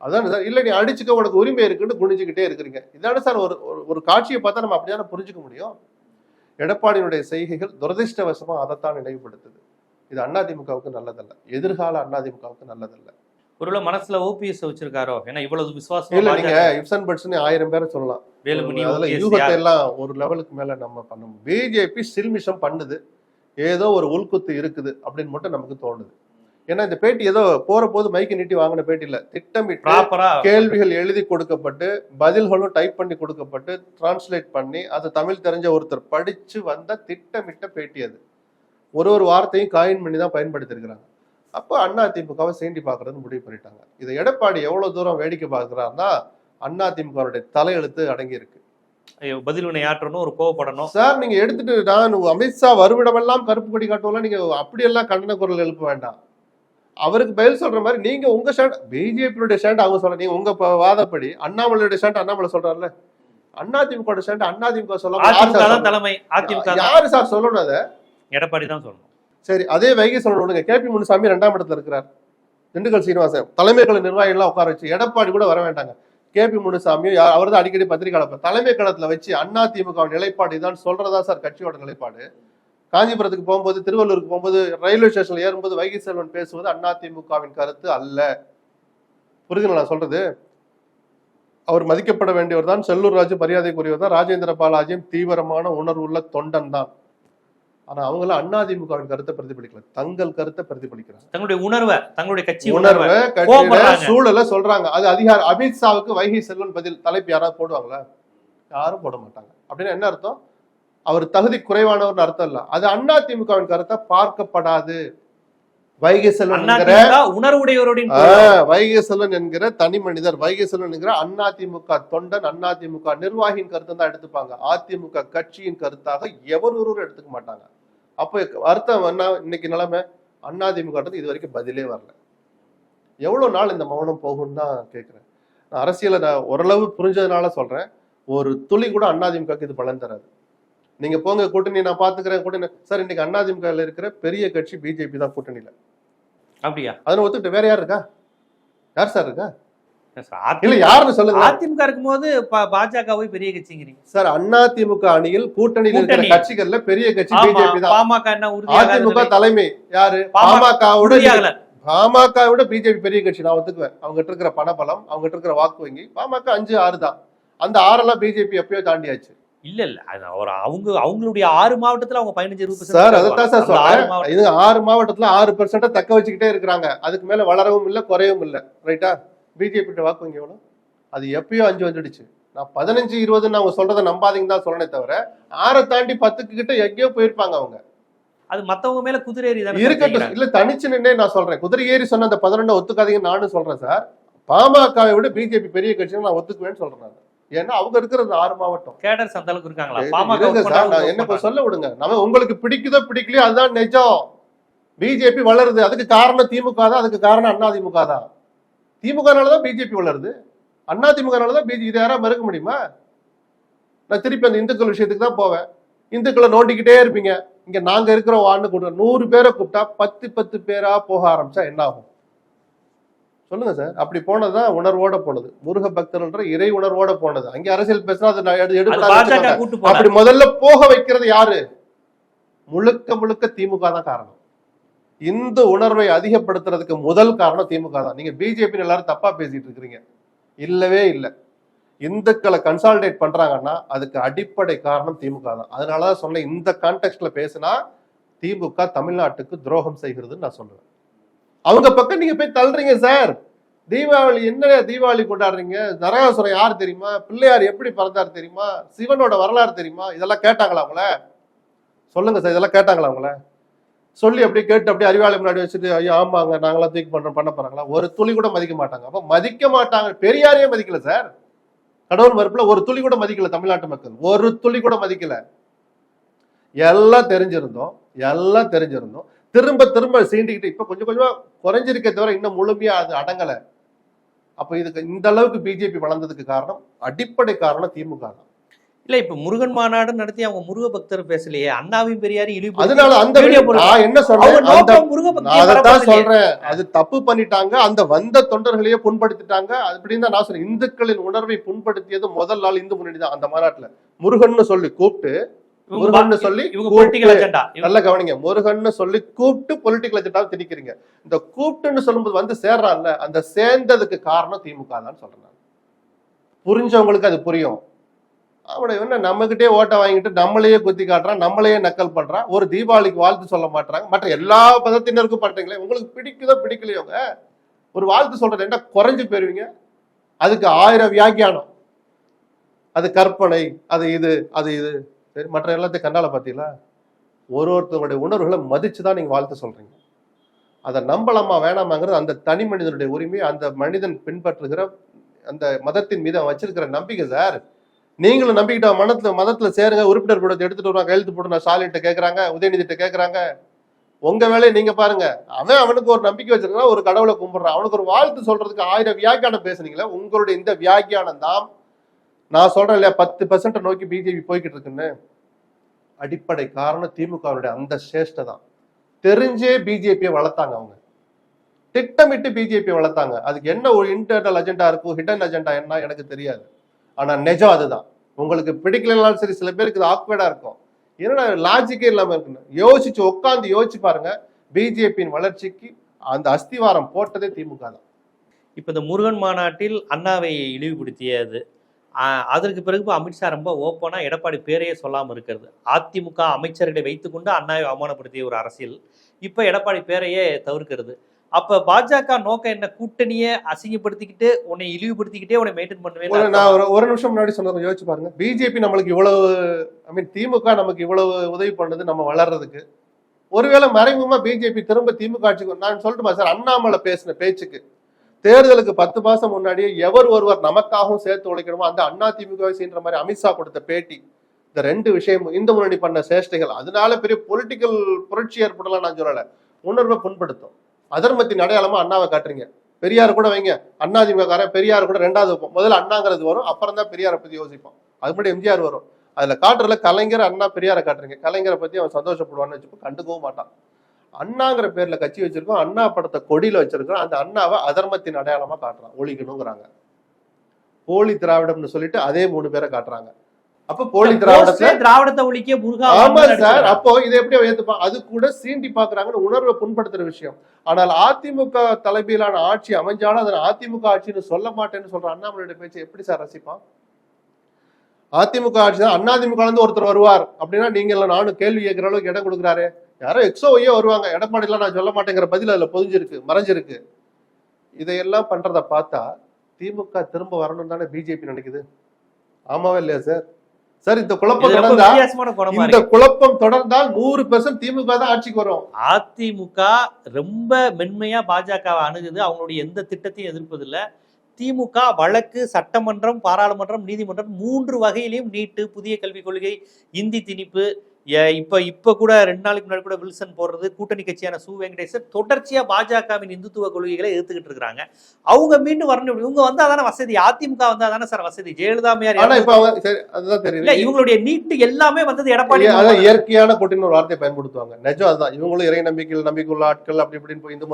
அதான் சார் இல்லை நீ அடிச்சுக்க உனக்கு உரிமை இருக்குன்னு குனிஞ்சுக்கிட்டே இருக்கிறீங்க. இதான சார் ஒரு ஒரு- ஒரு காட்சியை பார்த்தா நம்ம அப்படிதானே புரிஞ்சுக்க முடியும்? எடப்பாடியினுடைய செய்கைகள் துரதிர்ஷ்டவசமா அதைத்தான் நினைவுபடுத்துது. இது அதிமுகவுக்கு நல்லதல்ல. எதிர்கால அதிமுகவுக்கு நல்லதல்ல. ஒருவேளை மனசுல ஓபிஎஸ் வச்சிருக்காரோ? ஏன்னா இவ்வளவு விசுவாசம் இல்ல நீங்க இப்சன் பட்ஸ்னு ஆயிரம் பேரை சொல்லலாம். வேலுமணி அதுல யூகத்தை? எல்லாம் ஒரு லெவலுக்கு மேல நம்ம பண்ண பிஜேபி சில்மிஷம் பண்ணுது. ஏதோ ஒரு உள்குத்து இருக்குது அப்படின்னு மட்டும் நமக்கு தோணுது. ஏன்னா இந்த பேட்டி ஏதோ போற போது மைக்கு நீட்டி வாங்கின பேட்டி இல்ல. திட்டமிட்டு கேள்விகள் எழுதி கொடுக்கப்பட்டு பதில்களும் டைப் பண்ணி கொடுக்கப்பட்டு டிரான்ஸ்லேட் பண்ணி அது தமிழ் தெரிஞ்ச ஒருத்தர் படிச்சு வந்த திட்டமிட்ட பேட்டி அது. ஒரு ஒரு வார்த்தையும் காயின் பண்ணி தான் பயன்படுத்தியிருக்கிறாங்க அப்போ அண்ணா திமுகவை சீண்டி பார்க்கறது முடிவு பண்ணிட்டாங்க. இதை எடப்பாடி எவ்வளவு தூரம் வேடிக்கை பார்க்கிறாருன்னா அண்ணா திமுகவுடைய தலையெழுத்து அடங்கி இருக்கு ஐயோ, பதில் வினை ஆற்றணும் ஒரு கோவப்படணும். சார் நீங்க எடுத்துட்டு நான் அமித்ஷா வருவிடமெல்லாம் கருப்பு கொடி காட்டுவோம்லாம் நீங்க அப்படியெல்லாம் கண்டன குரல் எழுப்ப வேண்டாம். அவருக்கு பதில் சொல்ற மாதிரி நீங்க உங்க ஸ்டாண்ட் பிஜேபியுடைய ஸ்டாண்ட் அவங்க சொல்ற நீங்க உங்க ப- வாதப்படி அண்ணாமலையுடைய ஸ்டாண்ட் அண்ணாமலை சொல்றாருல்ல? அண்ணா திமுக ஸ்டாண்ட் அதிமுக சொல்ல தலைமை அதிமுக யாரு சார் சொல்லணும் அதை? எடப்பாடி தான் சொல்லணும். சரி அதே வைகை சொல்லணும். விடுங்க கேபி முனுசாமி ரெண்டாம் இடத்துல இருக்கிறார். திண்டுக்கல் சீனிவாசன் தலைமை கழக நிர்வாகிகள்லாம் உட்கார வச்சு எடப்பாடி கூட வர வேண்டாங்க. கேபி முனுசாமியும் அவர் தான் அடிக்கடி பத்திரிகை அனுப்புறார். தலைமை கழகத்துல வச்சு அண்ணா திமுக நிலைப்பாடு இதான் சொல்றதா சார் கட்சியோட நிலைப்பாடு? காஞ்சிபுரத்துக்கு போகும்போது திருவள்ளூருக்கு போகும்போது ரயில்வே ஸ்டேஷன்ல ஏறும்போது வைகை செல்வன் பேசுவது அண்ணா திமுகவின் கருத்து அல்ல. புரியுதுங்களா நான் சொல்றது? அவர் மதிக்கப்பட வேண்டியவர் தான் செல்லூர் ராஜு மரியாதைக்குரியவர் தான் ராஜேந்திர பாலாஜியும் தீவிரமான உணர்வுள்ள தொண்டன் தான். ஆனா அவங்கள அண்ணா திமுகவின் கருத்தை பிரதிபலிக்கல. தங்கள் கருத்தை பிரதிபலிக்கிறாங்க. தங்களுடைய உணர்வை தங்களுடைய கட்சி உணர்வை உணர்வை. சூழல சொல்றாங்க. அது அதிகார அமித்ஷாவுக்கு வைகை செல்வன் பதில் தலைப்பு யாராவது போடுவாங்களா? யாரும் போட மாட்டாங்க. அப்படின்னா என்ன அர்த்தம்? அவர் தகுதி குறைவானவர்னு அர்த்தம் இல்ல. அது அண்ணா திமுகவின் கருத்தை பார்க்கப்படாது. வைகை செல்வன் உணர்வுடையவருடைய வைகை செல்வன் என்கிற தனி மனிதர் வைகை செல்வன் என்கிற அண்ணா திமுக தொண்டன் அண்ணா திமுக நிர்வாகியின் கருத்தை தான் எடுத்துப்பாங்க. அதிமுக கட்சியின் கருத்தாக எவர் ஒருவரும் எடுத்துக்க மாட்டாங்க. அப்ப அர்த்தம் என்ன இன்னைக்கு நிலைமை? அண்ணா திமுக இது வரைக்கும் பதிலே வரல. எவ்வளவு நாள் இந்த மௌனம் போகும்னு தான் கேட்கிறேன் நான் அரசியலை நான் ஓரளவு புரிஞ்சதுனால சொல்றேன். ஒரு துளி கூட அதிமுக இது பலன் தராது. நீங்க போங்க கூட்டணி நான் பாத்துக்கிறேன் கூட்டணி. சார் இன்னைக்கு அதிமுக ல இருக்கிற பெரிய கட்சி பிஜேபி தான் கூட்டணியில. அப்படியா? அதனை ஒத்துக்கிட்டு வேற யார் இருக்கா? யார் சார் இருக்கா? இல்ல யாருன்னு சொல்லுங்க. அதிமுக இருக்கும்போது பாஜகவை பெரிய கட்சிங்கிறீங்க. சார் அண்ணா திமுக அணியில் கூட்டணியில் இருக்கிற. கட்சிகள்ல பெரிய கட்சி பிஜேபி தான். பாமக என்ன அதிமுக தலைமை யாரு? பாமக பாமகவோட உறுதியாகல. பாமகவோட பிஜேபி பெரிய கட்சி நான் ஒத்துக்குவேன். அவங்க இருக்கிற பணபலம் அவங்க கிட்ட இருக்கிற வாக்கு வங்கி பாமக அஞ்சு ஆறு தான். அந்த ஆறெல்லாம் பிஜேபி எப்பயோ தாண்டியாச்சு. இல்ல இல்ல. அது ஒரு அவங்க அவங்களுடைய ஆறு மாவட்டத்துல அவங்க பதினஞ்சு இருபது சார் அதைத்தான் சார் சொல்றேன் இது ஆறு மாவட்டத்துல ஆறு பெர்சென்ட தக்க வச்சுக்கிட்டே இருக்கிறாங்க. அதுக்கு மேல வளரவும் இல்ல குறையவும் இல்ல. ரைட்டா பிஜேபி வாக்கு வங்கி எவ்வளவு? அது எப்பயோ அஞ்சு வந்துடுச்சு. நான் பதினஞ்சு இருபதுன்னு அவங்க சொல்றதை நம்பாதீங்க தான் சொல்றேனே தவிர ஆறை தாண்டி பத்துக்கு கிட்ட எங்கேயோ போயிருப்பாங்க அவங்க. அது மத்தவங்க மேல குதிரை தானே இருக்கட்டும். இல்ல தனிச்சு நின்னே நான் சொல்றேன். குதிரை ஏறி சொன்ன அந்த பதினொன்னு ஒத்துக்காதீங்கன்னு நானும் சொல்றேன் சார். பாமகவை விட பிஜேபி பெரிய கட்சின்னு நான் ஒத்துக்குவேன்னு சொல்றேன். ஏன்னா அவங்க இருக்கிறது ஆறு மாவட்டம். கேடர்ஸ் அந்த அளவுக்கு இருக்காங்களா என்ன. சொல்ல விடுங்க நம்ம உங்களுக்கு பிடிக்குதோ பிடிக்கலையோ அதுதான் நிஜம். பிஜேபி வளருது. அதுக்கு காரணம் திமுக தான் அதுக்கு காரணம் அண்ணா திமுக தான். திமுகனாலதான் பிஜேபி வளருது. அண்ணா திமுகனாலதான் பிஜேபி இதை யாரா மறுக்க முடியுமா? நான் திருப்பி அந்த இந்துக்கள் விஷயத்துக்கு தான் போவேன். இந்துக்களை நோண்டிக்கிட்டே இருப்பீங்க. இங்க நாங்க இருக்கிற வான்னு கூட்டம் நூறு பேரை கூப்பிட்டா பத்து பத்து பேரா போக ஆரம்பிச்சா என்ன ஆகும் சொல்லுங்க சார். அப்படி போனதுதான் உணர்வோட போனது. முருக பக்தர்ன்ற இறை உணர்வோட போனது. அங்க அரசியல் பேசினா அது நான் எடு- அது எடுபடாதுன்னு பாஜக வச்சுக்கோங்க. கூட்டு போல அப்படி முதல்ல போக வைக்கிறது யாரு? முழுக்க முழுக்க திமுக தான் காரணம். இந்த உணர்வை அதிகப்படுத்துறதுக்கு முதல் காரணம் திமுக தான். நீங்க பிஜேபி எல்லாரும் தப்பா பேசிட்டு இருக்கிறீங்க. இல்லவே இல்லை. இந்துக்களை கன்சாலிடேட் பண்றாங்கன்னா அதுக்கு அடிப்படை காரணம் திமுக தான். அதனாலதான் சொன்னேன் இந்த கான்டெக்ட்ல பேசினா திமுக தமிழ்நாட்டுக்கு துரோகம் செய்கிறதுன்னு நான் சொல்றேன். அவங்க பக்கம் நீங்க போய் தள்ளுறீங்க சார் தீபாவளி என்ன தீபாவளி கொண்டாடுறீங்க? நரகாசுரம் யார் தெரியுமா? பிள்ளையார் எப்படி பிறந்தார் தெரியுமா? சிவனோட வரலாறு தெரியுமா? இதெல்லாம் கேட்டாங்களா அவங்கள? சொல்லுங்க சார் இதெல்லாம் கேட்டாங்களா அவங்கள? சொல்லி அப்படியே கேட்டு அப்படியே அறிவாளி முன்னாடி வச்சுட்டு ஐயோ ஆமாங்க நாங்களாம் தூக்கி பண்றோம் பண்ண போறாங்களா? ஒரு துளி கூட மதிக்க மாட்டாங்க. அப்போ மதிக்க மாட்டாங்க. பெரியாரையே மதிக்கல சார் கடவுள் மறுப்புல ஒரு துளி கூட மதிக்கல தமிழ்நாட்டு மக்கள். ஒரு துளி கூட மதிக்கல. எல்லாம் தெரிஞ்சிருந்தோம். எல்லாம் தெரிஞ்சிருந்தோம். திரும்ப திரும்ப சீண்டிக்கிட்டு இப்ப கொஞ்சம் கொஞ்சமா குறைஞ்சிருக்கே தவிர இன்னும் முழுமையா அது அடங்கல. அப்ப இதுக்கு இந்த அளவுக்கு பிஜேபி வளர்ந்ததுக்கு காரணம் அடிப்படை காரணம் திமுக தான். இல்ல இப்ப முருகன் மாநாடு நடத்தி அவங்க முருக பக்தர் பேசலையே அண்ணாவையும் பெரியாரையும் இழிவு அதனால அந்த. நான் என்ன முருக அதைத்தான் பரப்புறதுலயே. சொல்றேன். அது தப்பு பண்ணிட்டாங்க. அந்த வந்த தொண்டர்களையே புண்படுத்திட்டாங்க. அப்படின்னு தான் நான் சொல்றேன். இந்துக்களின் உணர்வை புண்படுத்தியது முதல் நாள் இந்து முன்னணி தான் அந்த மாநாட்டுல. முருகன்னு சொல்லி கூப்பிட்டு பா- சொல்லி நல்ல கவனிங்க. முருகன்னு சொல்லி கூப்பிட்டு பொலிட்டிக்கல் அஜெண்டாவை திணிக்கிறீங்க. இந்த கூப்பிட்டுன்னு சொல்லும்போது வந்து சேர்றான்ல அந்த சேர்ந்ததுக்கு காரணம் திமுக தான் சொல்றேன் நான். புரிஞ்சவங்களுக்கு அது புரியும். அவனை என்ன நம்மகிட்டே ஓட்டை வாங்கிட்டு நம்மளையே குத்தி காட்டுறான் நம்மளையே நக்கல் பண்றான் ஒரு தீபாவளிக்கு வாழ்த்து சொல்ல மாட்டாங்க. மற்ற எல்லா பதத்தினருக்கும் பண்றீங்களே உங்களுக்கு பிடிக்குதோ பிடிக்கலையோங்க ஒரு வாழ்த்து சொல்றது என்ன? குறைஞ்சு போயிருவீங்க. அதுக்கு ஆயிரம் வியாக்கியானம். அது கற்பனை அது இது அது இது. சரி மற்ற எல்லாத்தையும் கண்ணால் பார்த்தீங்களா ஒரு ஒருத்தருடைய உணர்வுகளை மதிச்சு தான் நீங்க வாழ்த்து சொல்றீங்க. அதை நம்பலாமா வேணாமாங்கிறது அந்த தனி மனிதனுடைய உரிமை அந்த மனிதன் பின்பற்றுகிற அந்த மதத்தின் மீது அவன் வச்சிருக்கிற நம்பிக்கை சார் நீங்களும் நம்பிக்கிட்ட மனத்துல மதத்துல சேருங்க உறுப்பினர் கூட எடுத்துட்டு வருவாங்க கையெழுத்து போட்டு நான் ஸ்டாலின்ட்ட கேட்கறாங்க உதயநிதிட்ட கேட்கறாங்க உங்க வேலையை நீங்க பாருங்க. அவன் அவனுக்கு ஒரு நம்பிக்கை வச்சிருக்கான் ஒரு கடவுளை கும்பிடுறான். அவனுக்கு ஒரு வாழ்த்து சொல்றதுக்கு ஆயிரம் வியாக்கியானம் பேசுனீங்களே உங்களுடைய இந்த வியாக்கியானம் தான் நான் சொல்றேன் இல்லையா பத்து பெர்சன்ட் நோக்கி பிஜேபி போய்கிட்டு இருக்குன்னு. அடிப்படை காரணம் திமுகவுடைய அந்த சேஷ்டை தான். தெரிஞ்சே பிஜேபியை வளர்த்தாங்க அவங்க. திட்டமிட்டு பிஜேபி வளர்த்தாங்க. அதுக்கு என்ன ஒரு இன்டர்னல் அஜெண்டா இருக்கும் ஹிடன் அஜெண்டா என்ன எனக்கு தெரியாது. ஆனா நிஜம் அதுதான். உங்களுக்கு பிடிக்கலனாலும் சரி சில பேருக்கு இது ஆக்வேர்டா இருக்கும். என்னடா லாஜிக்கே இல்லாம இருக்குன்னு. யோசிச்சு உட்காந்து யோசிச்சு பாருங்க பிஜேபியின் வளர்ச்சிக்கு அந்த அஸ்திவாரம் போட்டதே திமுக தான். இப்ப இந்த முருகன் மாநாட்டில் அண்ணாவை இழிவுபடுத்தியது அதற்கு பிறகு அமித்ஷா ரொம்ப ஓப்பனா எடப்பாடி பேரையே சொல்லாம இருக்கிறது. அதிமுக அமைச்சர்களை வைத்துக்கொண்டு அண்ணாவை அவமானப்படுத்திய ஒரு அரசியல் இப்ப எடப்பாடி பேரையே தவிர்க்கிறது. அப்ப பாஜக நோக்கம் என்ன கூட்டணியை அசிங்கப்படுத்திக்கிட்டு உன்னை இழிவுபடுத்திக்கிட்டே உன்னை மெயின்டைன் பண்ணுவேன் நான் ஒரு ஒரு நிமிஷம் முன்னாடி சொன்னதை யோசிச்சு பாருங்க. பிஜேபி நம்மளுக்கு இவ்வளவு ஐ மீன் திமுக நமக்கு இவ்வளவு உதவி பண்ணது நம்ம வளர்றதுக்கு. ஒருவேளை மறைமுகமா பிஜேபி திரும்ப திமுக ஆட்சிக்கு நான் சொல்லட்டுமா சார்? அண்ணாமலை பேசின பேச்சுக்கு. தேர்தலுக்கு பத்து மாசம் முன்னாடியே எவர் ஒருவர் நமக்காகவும் சேர்த்து உழைக்கணுமோ அந்த அண்ணா திமுக செய்ன்ற மாதிரி அமித்ஷா கொடுத்த பேட்டி இந்த ரெண்டு விஷயமும் இந்து முன்னணி பண்ண சேஷ்டைகள் அதனால பெரிய பொலிட்டிக்கல் புரட்சி ஏற்படலாம் நான் சொல்லலை. உணர்வை புண்படுத்தும். அதர்மத்தின் அடையாளமா அண்ணாவை காட்டுறீங்க. பெரியார் கூட வைங்க. அண்ணா திமுகக்காரன் பெரியார் கூட ரெண்டாவது வைப்போம். முதல்ல அண்ணாங்கிறது வரும் அப்புறம் தான் பெரியாரை பத்தி யோசிப்போம். அது முன்னாடி எம்ஜிஆர் வரும். அதுல காட்டுறதுல கலைஞர் அண்ணா பெரியாரை காட்டுறீங்க. கலைஞரை பத்தி அவன் சந்தோஷப்படுவான்னு வச்சுப்போம். கண்டுக்கவும் மாட்டான். அண்ணாங்கிற பேர்ல கட்சி வச்சிருக்கோம் அண்ணா படத்தை கொடியில வச்சிருக்கோம் அந்த அண்ணாவை அதர்மத்தின் அடையாளமா காட்டுறான் ஒழிக்கணுங்கிறாங்க. போலி திராவிடம்னு சொல்லிட்டு அதே மூணு பேரை காட்டுறாங்க. அப்ப போலி திராவிடத்தை திராவிடத்தை ஒழிக்க முருகா ஆமா சார். அப்போ இதை எப்படி ஏத்துப்பான் அது கூட சீண்டி பாக்குறாங்கன்னு உணர்வை புண்படுத்துற விஷயம். ஆனால் அதிமுக தலைமையிலான ஆட்சி அமைஞ்சாலும் அதை அதிமுக ஆட்சின்னு சொல்ல மாட்டேன்னு சொல்ற அண்ணாமலையோட பேச்சு எப்படி சார் ரசிப்பான்? அதிமுக ஆட்சி தான் அதிமுக இருந்து ஒருத்தர் வருவார் அப்படின்னா நீங்க நானும் கேள்வி கேட்கிற அளவுக்கு இடம் கொடுக்குறாரு. யாரோ எக்ஸோ ஒய்யோ வருவாங்க. எடப்பாடிலாம் நான் சொல்ல மாட்டேங்கிற பதில் அதுல பொதிஞ்சிருக்கு மறைஞ்சிருக்கு. இதையெல்லாம் பண்றத பார்த்தா திமுக திரும்ப வரணும் தானே பிஜேபி நினைக்குது? ஆமாவா இல்லையா சார் சார் இந்த குழப்பம் தொடர்ந்தா இந்த குழப்பம் தொடர்ந்தால் நூறு பெர்சன்ட் திமுக தான் ஆட்சிக்கு வரும். அதிமுக ரொம்ப மென்மையா பாஜகவை அணுகுது. அவங்களுடைய எந்த திட்டத்தையும் எதிர்ப்பதில்ல. திமுக வழக்கு சட்டமன்றம் பாராளுமன்றம் நீதிமன்றம் மூன்று வகையிலையும் நீட்டு புதிய கல்விக் கொள்கை இந்தி திணிப்பு இப்ப இப்ப கூட ரெண்டு நாளைக்கு முன்னாடி கூட வில்சன் போடுறது கூட்டணி கட்சியான சு வெங்கடேசன் தொடர்ச்சியா பாஜகவின் இந்துத்துவ கொள்கைகளை எதிர்த்துக்கிட்டு இருக்காங்க அவங்க மீண்டும் வரணும் இவங்க வந்தா தானே வசதி அதிமுக வந்தா தானே சார் வசதி ஜெயலலிதாமையார் அதுதான் இல்ல தெரியுது. இவங்களுடைய நீட்டு எல்லாமே வந்தது எடப்பாடி அதான் இயற்கையான கூட்டின்னு ஒரு வார்த்தையை பயன்படுத்துவாங்க. நிஜம் அதுதான். இவங்களும் இறை நம்பிக்கையில் நம்பிக்கையுள்ள ஆட்கள் அப்படி இப்படின்னு போய் இந்து.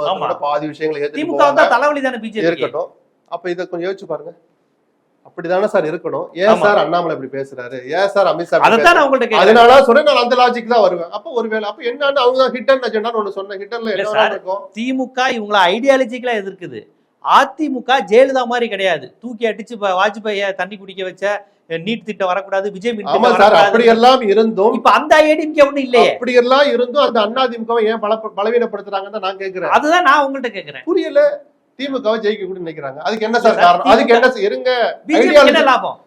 பாதி விஷயங்களை திமுக போவாங்க. வந்தா தலைவலி தானே பிஜேபி இருக்கட்டும். அப்ப இதை கொஞ்சம் யோசிச்சு பாருங்க. அப்படிதானே சார் இருக்கணும். ஏன். சார் அண்ணாமலை இப்படி பேசுறாரு? ஏன் சார் அமித்ஷா உங்கள்ட்ட கேட்கிறேன் அதனால சொல்றேன் நான் அந்த லாஜிக் தான் வருவேன். அப்ப ஒருவேளை அப்ப என்னன்னு அவங்க தான் ஹிட் அண்ட் அஜெண்டான்னு ஒண்ணு சொன்னேன். ஹிட்டன்ல என்ன இருக்கும்? திமுக இவங்கள ஐடியாலஜிக்கலா எதிர்க்குது. அதிமுக ஜெயலலிதா மாதிரி கிடையாது. தூக்கி அடிச்சு வாஜ்பாய தண்ணி குடிக்க வச்ச நீட் திட்டம் வரக்கூடாது விஜய். அப்படி எல்லாம் இருந்தும் இப்ப அந்த ஐடிஎம்கே ஒண்ணும் இல்லையே. அப்படி எல்லாம் இருந்தும் அந்த அண்ணா திமுகவை ஏன் பல பலவீனப்படுத்துறாங்கன்னு நான் கேக்குறேன். அதுதான் நான் உங்கள்ட்ட கேக்குறேன். புரியல. திமுகவை ஜெயிக்க கூட நினைக்கிறாங்க. அதுக்கு என்ன சார் காரணம்? அதுக்கு என்ன இருங்க. என்ன லாபம்?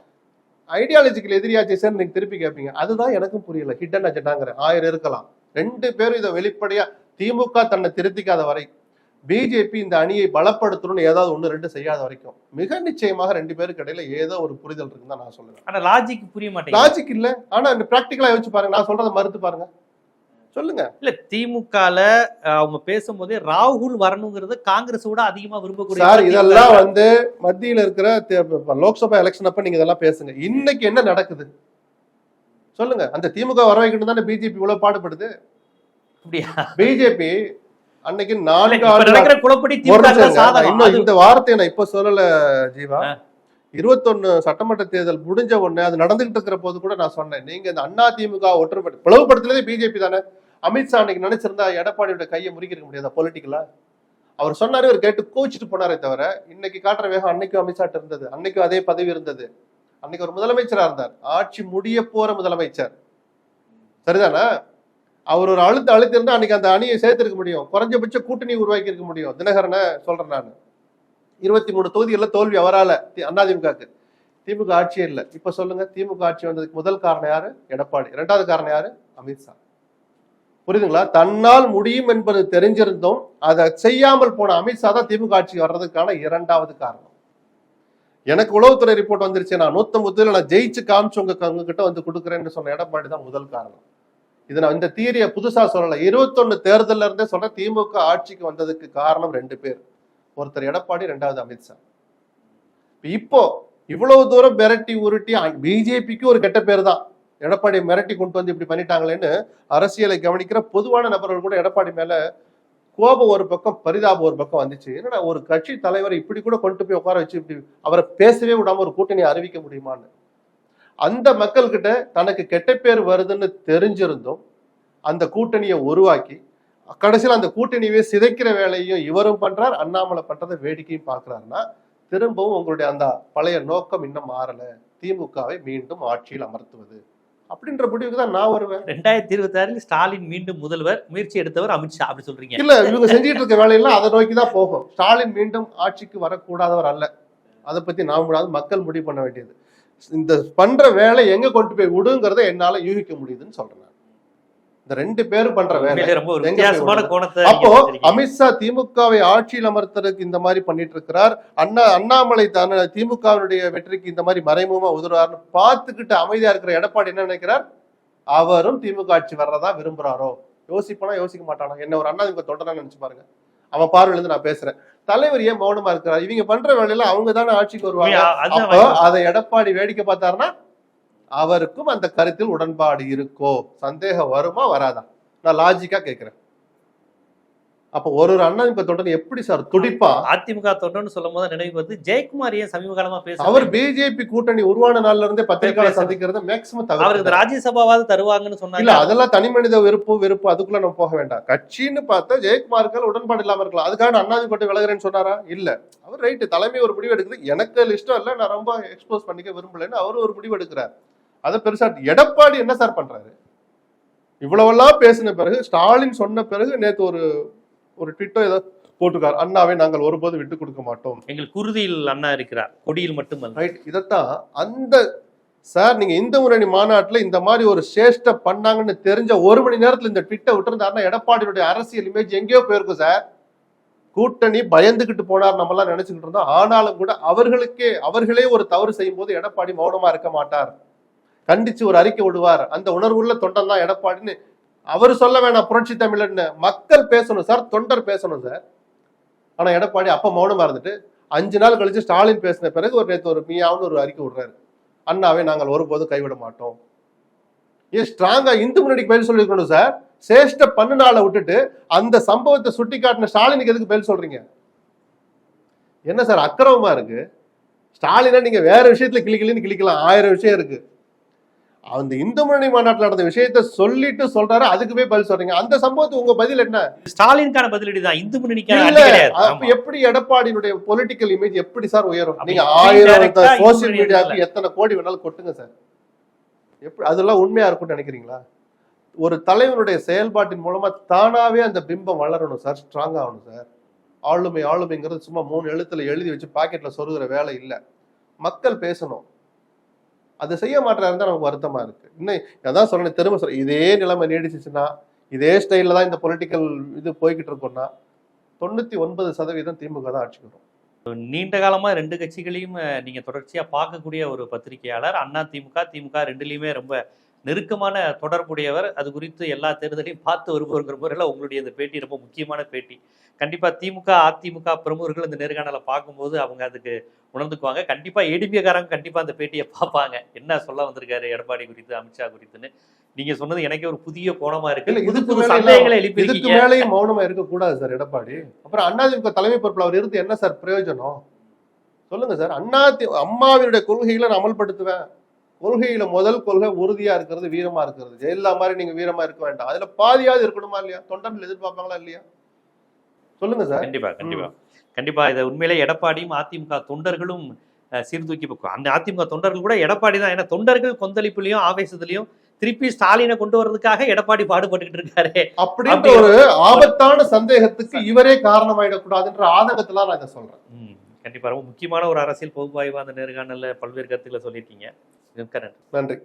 ஐடியாலஜிக்கல் எதிரியாச்சு சார் நீங்க திருப்பி கேட்பீங்க அதுதான் எனக்கும் புரியல. ஹிடன் அஜெண்டாங்கிற ஆயிரம் இருக்கலாம். ரெண்டு பேரும் இதை வெளிப்படையா திமுக தன்னை திருத்திக்காத வரை பிஜேபி இந்த அணியை பலப்படுத்தணும்னு ஏதாவது ஒண்ணு ரெண்டு செய்யாத வரைக்கும். மிக நிச்சயமாக ரெண்டு பேருக்கு இடையில ஏதோ ஒரு புரிதல் இருக்குன்னு தான் நான் சொல்லுவேன். ஆனா லாஜிக் புரிய மாட்டேங்குது. லாஜிக் இல்ல. ஆனா இந்த பிராக்டிகலா யோசிச்சு பாருங்க. நான் சொல்றதை மறுத்து பாருங்க. சொல்லுங்க. இல்ல திமுகல அவங்க பேசும்போதே ராகுல் வரணுங்கிறது காங்கிரஸ் விட அதிகமா விரும்பக்கூடிய சார். இதெல்லாம் வந்து மத்தியில இருக்கிற லோக்சபா எலெக்ஷன் அப்ப நீங்க இதெல்லாம் பேசுங்க. இன்னைக்கு என்ன நடக்குது? சொல்லுங்க. அந்த திமுக வர வைக்கணும் தானே பிஜேபி இவ்வளவு பாடுபடுது? பிஜேபி அன்னைக்கு நான்கு இன்னும் இந்த வார்த்தையை நான் இப்ப சொல்லல ஜீவா. இருபத்தொன்னு சட்டமன்ற தேர்தல் முடிஞ்ச உடனே அது நடந்துகிட்டு இருக்கிற போது கூட நான் சொன்னேன். நீங்க இந்த அண்ணா திமுக ஒற்றுமை பிளவுபடுத்துறதே பிஜேபி தானே. அமித்ஷா அன்னைக்கு நினைச்சிருந்தா எடப்பாடியோட கையை முறிக்கிருக்க முடியாதா பொலிட்டிக்கலா அவர் சொன்னாரு அவர் கேட்டு கோச்சிட்டு போனாரே தவிர இன்னைக்கு காட்டுற வேகம் அன்னைக்கும் அமித்ஷாட்ட இருந்தது அன்னைக்கும் அதே பதவி இருந்தது. அன்னைக்கு ஒரு முதலமைச்சரா இருந்தார். ஆட்சி முடிய போற முதலமைச்சர். சரிதானா? அவர் ஒரு அழுத்த அழுத்திருந்தா அன்னைக்கு அந்த அணியை சேர்த்திருக்க முடியும். குறைஞ்சபட்ச கூட்டணி உருவாக்கி இருக்க முடியும். தினகரனை சொல்றேன் நான். இருபத்தி மூணு தொகுதிகளில் தோல்வி அவரால தி- அதிமுகக்கு திமுக ஆட்சியே இல்லை. இப்ப சொல்லுங்க திமுக ஆட்சி வந்ததுக்கு முதல் காரணம் யாரு? எடப்பாடி. இரண்டாவது காரணம் யாரு? அமித்ஷா புரியுதுங்களா? தன்னால் முடியும் என்பது தெரிஞ்சிருந்தும் அதை செய்யாமல் போன அமித்ஷா தான் திமுக ஆட்சிக்கு வர்றதுக்கான இரண்டாவது காரணம். எனக்கு உளவுத்துறை ரிப்போர்ட் வந்துருச்சு நான் நூத்தம்பதுல நான் ஜெயிச்சு காமிச்சு உங்க கிட்ட வந்து கொடுக்குறேன்னு சொன்ன எடப்பாடி தான் முதல் காரணம். இது நான் இந்த தீரியை புதுசா சொல்லல. இருபத்தொன்னு தேர்தல்ல இருந்தே சொன்ன திமுக ஆட்சிக்கு வந்ததுக்கு காரணம் ரெண்டு பேர். ஒருத்தர் எடப்பாடி ரெண்டாவது அமித்ஷா இப்போ இவ்வளவு தூரம் பெரட்டி உருட்டி பிஜேபிக்கு ஒரு கெட்ட பேர் தான். எடப்பாடி மிரட்டி கொண்டு வந்து இப்படி பண்ணிட்டாங்களேன்னு அரசியலை கவனிக்கிற பொதுவான நபர்கள் கூட எடப்பாடி மேல கோபம் ஒரு பக்கம் பரிதாபம் ஒரு பக்கம் வந்துச்சு. என்னடா ஒரு கட்சி தலைவரை இப்படி கூட கொண்டு போய் உட்கார வச்சு இப்படி அவரை பேசவே விடாம ஒரு கூட்டணி அறிவிக்க முடியுமான்னு. அந்த மக்கள்கிட்ட தனக்கு கெட்ட பேர் வருதுன்னு தெரிஞ்சிருந்தும் அந்த கூட்டணியை உருவாக்கி கடைசியில் அந்த கூட்டணியவே சிதைக்கிற வேலையும் இவரும் பண்றார் அண்ணாமலை பண்றதை வேடிக்கையும் பார்க்கறாருன்னா திரும்பவும் உங்களுடைய அந்த பழைய நோக்கம் இன்னும் மாறல. திமுகவை மீண்டும் ஆட்சியில் அமர்த்துவது. அப்படின்ற முடிவுக்கு தான் நான் வருவேன். ரெண்டாயிரத்தி இருபத்தி ஆறில் ஸ்டாலின் மீண்டும் முதல்வர் முயற்சி எடுத்தவர் அமித்ஷா அப்படி சொல்றீங்க. இல்ல இவங்க செஞ்சிட்டு இருக்க வேலையெல்லாம் அதை நோக்கி தான் போகும். ஸ்டாலின் மீண்டும் ஆட்சிக்கு வரக்கூடாதவர் அல்ல. அதை பத்தி நான் கூடாது மக்கள் முடிவு பண்ண வேண்டியது. இந்த பண்ற வேலை எங்க கொண்டு போய் விடுங்கிறத என்னால யூகிக்க முடியுதுன்னு சொல்றேன். இந்த ரெண்டு பேரும் பண்ற வேலை. அப்போ. அமித்ஷா திமுகவை ஆட்சியில் அமர்த்துறதுக்கு இந்த மாதிரி பண்ணிட்டு இருக்கிறார் அண்ணா அண்ணாமலை தான திமுகவினுடைய வெற்றிக்கு இந்த மாதிரி மறைமுகமா உதவுறாருன்னு பார்த்துக்கிட்டு அமைதியா இருக்கிற எடப்பாடி என்ன நினைக்கிறார்? அவரும் திமுக ஆட்சி வர்றதா விரும்புறாரோ? யோசிப்பானா யோசிக்க மாட்டானா? என்ன ஒரு அண்ணா திமுக தொண்டனா நினைச்சு பாருங்க. அவன் பார்வையில இருந்து நான் பேசுறேன். தலைவர் ஏன் மௌனமா இருக்கிறார்? இவங்க பண்ற வேலையில அவங்க தானே ஆட்சிக்கு வருவாங்க. அதை எடப்பாடி வேடிக்கை பார்த்தாருன்னா அவருக்கும் அந்த கருத்தில் உடன்பாடு இருக்கோ? சந்தேகம் வருமா? வராதா? நான் லாஜிக்கா கேக்குறேன் அப்ப ஒரு ஒரு அண்ணா இப்ப தொடர்ந்து எப்படி சார் துடிப்பா? அதிமுக தொண்டன்னு சொல்லும் போது நினைவு வந்து ஜெயக்குமார் ஏன் சமீப காலமா பேச அவர் பிஜேபி கூட்டணி உருவான நாள்ல இருந்தே பத்திரிகையாளர் சந்திக்கிறத மேக்சிமம் அவருக்கு தவிர ராஜ்யசபாவாவது தருவாங்கன்னு இல்ல சொன்னாங்க அதெல்லாம் தனி மனித வெறுப்பு வெறுப்பு அதுக்குள்ள நம்ம போக வேண்டாம். கட்சின்னு பார்த்தா ஜெயக்குமாருக்கு உடன்பாடு இல்லாம இருக்கலாம். அதுக்காக அண்ணாதி கொண்டு விலகுறேன்னு சொன்னாரா? இல்ல. அவர் ரைட்டு தலைமை ஒரு முடிவு எடுக்குது. எனக்கு இஷ்டம் இல்ல. நான் ரொம்ப எக்ஸ்போஸ் பண்ணிக்க விரும்பலன்னு அவரு ஒரு முடிவு எடுக்கிறார். அதை பெருசா எடப்பாடி என்ன சார் பண்றாரு? இவ்வளவெல்லாம் பேசின பிறகு ஸ்டாலின் சொன்ன பிறகு நேத்து ஒரு ஒரு ட்விட்டோ ஏதோ போட்டுக்கார் அண்ணாவை நாங்கள் ஒருபோதும் விட்டு கொடுக்க மாட்டோம். எங்கள் குருதியில் அண்ணா இருக்கிறார். கொடியில் மட்டுமல்ல. ரைட். இதைத்தான் அந்த சார் நீங்க இந்து முன்னணி மாநாட்டுல இந்த மாதிரி ஒரு சேஷ்ட பண்ணாங்கன்னு தெரிஞ்ச ஒரு மணி நேரத்துல இந்த ட்விட்டை விட்டுருந்தாருன்னா எடப்பாடியுடைய அரசியல் இமேஜ் எங்கேயோ போயிருக்கும் சார். கூட்டணி பயந்துகிட்டு போனார் நம்ம எல்லாம் நினைச்சுக்கிட்டு இருந்தோம். ஆனாலும் கூட அவர்களுக்கே அவர்களே ஒரு தவறு செய்யும் போது எடப்பாடி மௌனமா இருக்க மாட்டார். கண்டிச்சு ஒரு அறிக்கை விடுவார். அந்த உணர்வுள்ள தொண்டன் தான் எடப்பாடின்னு அவர் சொல்ல வேணாம் புரட்சி தமிழன்னு மக்கள் பேசணும் சார் தொண்டர் பேசணும் சார். ஆனா எடப்பாடி அப்ப மௌனமா இருந்துட்டு அஞ்சு நாள் கழிச்சு ஸ்டாலின் பேசின பிறகு ஒரு நேற்று ஒரு மியாவுன்னு ஒரு அறிக்கை விடுறாரு. அண்ணாவை நாங்கள் ஒருபோதும் கைவிட மாட்டோம். ஏன் ஸ்ட்ராங்கா இந்து முன்னணிக்கு பதில் சொல்லிருக்கணும் சார். சேஷ்ட பண்ணுனால விட்டுட்டு அந்த சம்பவத்தை சுட்டி காட்டின ஸ்டாலினுக்கு எதுக்கு பதில் சொல்றீங்க? என்ன சார் அக்கிரமமா இருக்கு? ஸ்டாலினா நீங்க வேற விஷயத்துல கிளிக்கலின்னு கிளிக்கலாம். ஆயிரம் விஷயம் இருக்கு. அந்த இந்து முன்னணி மாநாட்டில் நடந்த விஷயத்த சொல்லிட்டு சொல்றாரு. அதுக்கு போய் பதில் சொல்றீங்க. அந்த சம்பவத்துக்கு உங்க பதில் என்ன? ஸ்டாலினுக்கான பதிலடி தான் இந்து முன்னணிக்கான. எப்படி எடப்பாடியினுடைய பொலிட்டிக்கல் இமேஜ் எப்படி சார் உயரும்? நீங்க ஆயிரம் சோசியல் மீடியாவுக்கு எத்தனை கோடி வேணாலும் கொட்டுங்க சார் எப்படி அதெல்லாம் உண்மையா இருக்கும்னு நினைக்கிறீங்களா? ஒரு தலைவனுடைய செயல்பாட்டின் மூலமா தானாவே அந்த பிம்பம் வளரணும் சார் ஸ்ட்ராங் ஆகணும் சார் ஆளுமை ஆளுமைங்கிறது சும்மா மூணு எழுத்துல எழுதி வச்சு பாக்கெட்ல சொருகிற வேலை இல்ல. மக்கள் பேசணும். அது செய்ய மாட்டாரு தான் நமக்கு வருத்தமா இருக்கு. இன்னும் அதான் சொல்றேன் திரும்ப சொல்றேன். இதே நிலைமை நீடிச்சிச்சுன்னா இதே ஸ்டைலில் தான் இந்த பொலிட்டிக்கல் இது போய்கிட்டு இருக்கோம்னா தொண்ணூத்தி ஒன்பது சதவீதம் திமுக தான் ஆட்சிக்கு வரும் நீண்ட காலமா ரெண்டு கட்சிகளையும் நீங்கள் நீங்க தொடர்ச்சியா பார்க்கக்கூடிய ஒரு பத்திரிகையாளர் அண்ணா திமுக திமுக ரெண்டுலயுமே ரொம்ப நெருக்கமான தொடர்புடையவர். அது குறித்து எல்லா தேர்தலையும் பார்த்து வருபவர்கிற முறையில் உங்களுடைய இந்த பேட்டி ரொம்ப முக்கியமான பேட்டி. கண்டிப்பா திமுக அதிமுக பிரமுகர்கள் இந்த நேர்காணலை பார்க்கும்போது அவங்க அதுக்கு உணர்ந்துக்குவாங்க. கண்டிப்பா ஏடிபிகாரங்க கண்டிப்பா அந்த பேட்டியை பார்ப்பாங்க. என்ன சொல்ல வந்திருக்காரு எடப்பாடி குறித்து அமித்ஷா குறித்துன்னு. நீங்க சொன்னது எனக்கே ஒரு புதிய கோணமா இருக்கு. இல்ல, புது சந்தேகங்களை இதுக்கு எழுப்பியிருக்கீங்க. மேலேயும் மௌனமா இருக்க கூடாது சார் எடப்பாடி. அப்புறம் அண்ணாதிமுக தலைமை பொறுப்புல அவர் இருந்து என்ன சார் பிரயோஜனம்? சொல்லுங்க சார். அண்ணாதி அம்மாவினுடைய கொள்கைகளை நான் அமல்படுத்துவேன். கொள்கையில முதல் கொள்கை உறுதியா இருக்கிறது வீரமா இருக்கிறது. ஜெயலலிதா மாதிரி நீங்க வீரமா இருக்க வேண்டாம். அதுல பாதியாவது இருக்கணுமா இல்லையா? தொண்டர்கள் எதிர்பார்ப்பாங்களா இல்லையா? சொல்லுங்க சார். கண்டிப்பா கண்டிப்பா. கண்டிப்பா இதை உண்மையிலே எடப்பாடியும் அதிமுக தொண்டர்களும் சீர்தூக்கி பார்க்கும் அந்த அதிமுக தொண்டர்கள் கூட எடப்பாடி தான். ஏன்னா தொண்டர்கள் கொந்தளிப்புலையும் ஆவேசத்திலையும் திருப்பி ஸ்டாலினை கொண்டு வர்றதுக்காக எடப்பாடி பாடுபட்டுக்கிட்டு இருக்காரு. அப்படின்ற அப்படி- ஒரு ஆபத்தான சந்தேகத்துக்கு இவரே காரணமாயிடக்கூடாதுன்ற ஆதங்கத்துல நான் இதை சொல்றேன். கண்டிப்பாக கண்டிப்பா ரொம்ப முக்கியமான ஒரு அரசியல் பகுப்பாய்வு அந்த நேர்காணலில் பல்வேறு கருத்துக்களை சொல்லியிருக்கீங்க. மிக்க நன்றி. நன்றி.